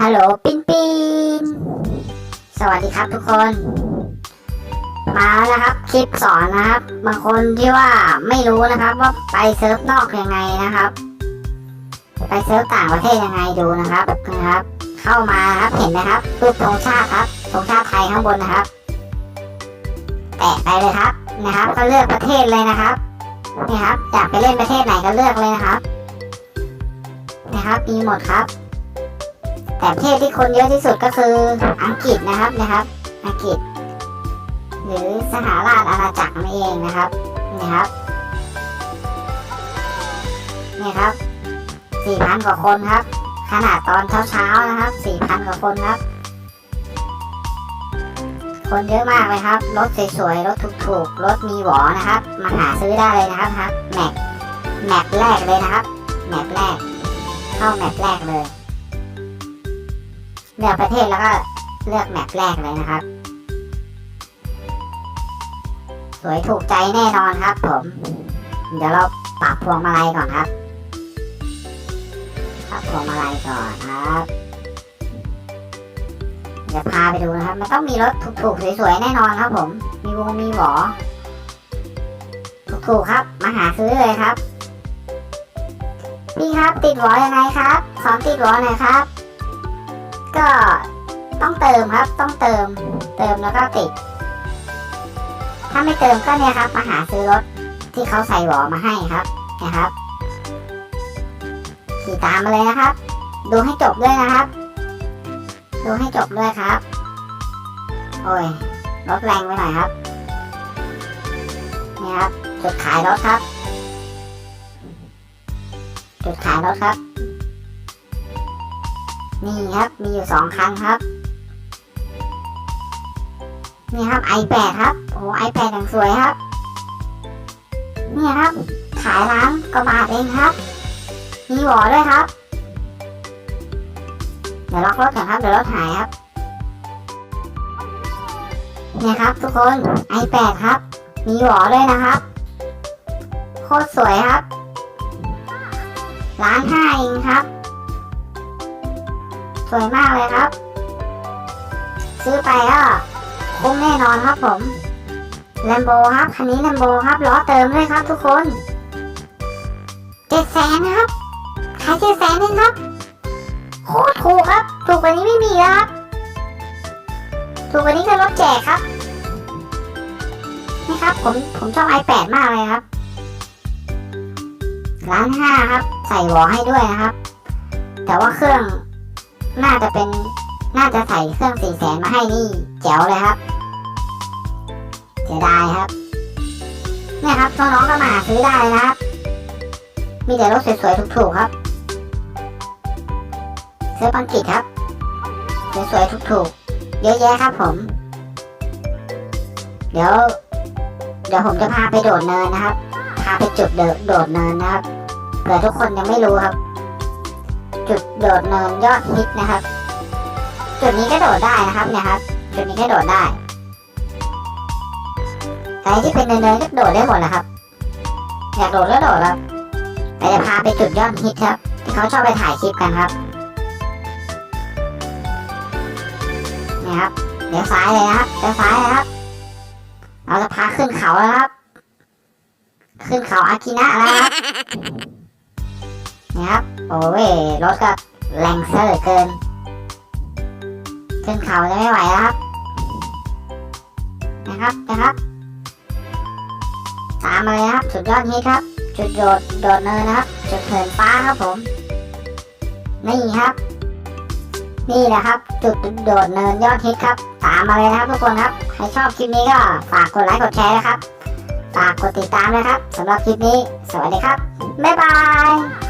ฮัลโหลปิ้นปินสวัสดีครับทุกคน มาแล้วนะครับคลิปสอนนะครับ บางคนที่ว่าไม่รู้นะครับ ว่าไปเซิร์ฟนอกยังไงนะครับ ไปเซิร์ฟต่างประเทศยังไงดูนะครับนะครับ เข้ามาครับเห็นไหมครับรูปธงชาติครับธงชาติไทยข้างบนนะครับ แตะไปเลยครับนะครับ ก็เลือกประเทศเลยนะครับนี่ครับอยากไปเล่นประเทศไหนก็เลือกเลยนะครับ นะครับมีหมดครับ แต่ประเทศที่คนเยอะที่สุดก็คืออังกฤษนะครับนะครับ อังกฤษ หรือสหราชอาณาจักรนั่นเองนะครับนี่ครับนี่ครับสี่พันกว่าคนครับ ขนาดตอนเช้าๆนะครับสี่พันกว่าคนครับ คนเยอะมากเลยครับ รถสวยๆ รถถูกๆ รถมีหวอนะครับ มาหาซื้อได้เลยนะครับครับแมปแมปแรกเลยนะครับแมปแรก เข้าแมปแรกเลย เลือกประเทศแล้วก็เลือกแมปแรกเลยนะครับ สวยถูกใจแน่นอนครับ ผม เดี๋ยวเราปรับพวงมาลัยก่อนครับปรับพวงมาลัยก่อนครับเดี๋ยวพาไปดูนะครับ มันต้องมีรถถูกๆสวยๆแน่นอนครับ ผม มีวงมีหวอถูกๆครับ มาหาซื้อเลยครับ พี่ครับติดหวอยังไงครับสอนติดหวอหน่อยครับ ก็ต้องเติมครับต้องเติม เติมแล้วก็ติด ถ้าไม่เติมก็เนี่ยครับมาหาซื้อรถที่เขาใส่หวอมาให้ครับนะครับ ขี่ตามมาเลยนะครับ ดูให้จบด้วยนะครับ ดูให้จบด้วยครับ โอ้ยรถแรงไปหน่อยครับนี่ครับจุดขายรถครับ จุดขายรถครับ นี่ครับมีอยู่สองคันครับ นี่ครับ i8 ครับโอ้ i8 อย่างสวยครับ นี่ครับขายร้านกว่าบาทเองครับ มีหวอด้วยครับ เดี๋ยวล็อกรถก่อนครับเดี๋ยวรถหายครับเนี่ยครับทุกคน i8 ครับ มีหวอด้วยนะครับ โคตรสวยครับ ร้านห้าเองครับ สวยมากเลยครับ ซื้อไปก็คุ้มแน่นอนครับผมแลมโบครับคันนี้แลมโบครับล้อเติมด้วยครับทุกคนเจ็ดแสนครับขายเจ็ดแสนเองครับโคตรถูกครับ ถูกกว่านี้ไม่มีแล้วครับ ถูกกว่านี้ก็รถแจกครับนี่ครับผมผมชอบ i8 มากเลยครับร้านห้าครับ ใส่หัวให้ด้วยนะครับ แต่ว่าเครื่อง น่าจะเป็น น่าจะใส่เครื่องสี่แสนมาให้นี่แจ๋วเลยครับเสียดายครับ เนี่ยครับน้องๆก็มาซื้อได้นะครับ มีแต่รถสวยๆถูกๆครับเสื้อปังกิตครับ สวยๆถูกๆ เยอะแยะครับผม เดี๋ยว เดี๋ยวผมจะพาไปโดดเนินนะครับ พาไปจุดเดดโดดเนินนะครับเผื่อทุกคนยังไม่รู้ครับ จุดโดดเนินยอดฮิตนะครับ จุดนี้ก็โดดได้นะครับเนี่ยครับ จุดนี้ก็โดดได้อะไรที่เป็นเนินๆก็โดดได้หมดนะครับ อยากโดดก็โดดครับแต่จะพาไปจุดยอดฮิตครับ ที่เขาชอบไปถ่ายคลิปกันครับนี่ครับเดี๋ยวซ้ายเลยนะครับเดี๋ยวซ้ายเลยครับ เราจะพาขึ้นเขาแล้วครับ ขึ้นเขาอากินะแล้วครับ นี่ครับโอ้ยรถก็แรงเซอร์เกิน ขึ้นเขาจะไม่ไหวแล้วครับ นะครับนะครับ ตามมาเลยครับ สุดยอดฮิตครับ จุดโดดโดดเนินนะครับ จุดเหินฟ้าครับผม นี่ครับ นี่แหละครับ จุดโดดเนินยอดฮิตครับ ตามมาเลยนะครับทุกคนครับ ใครชอบคลิปนี้ก็ฝากกดไลค์กดแชร์นะครับฝากกดติดตามนะครับสำหรับคลิปนี้ สวัสดีครับ บ๊ายบาย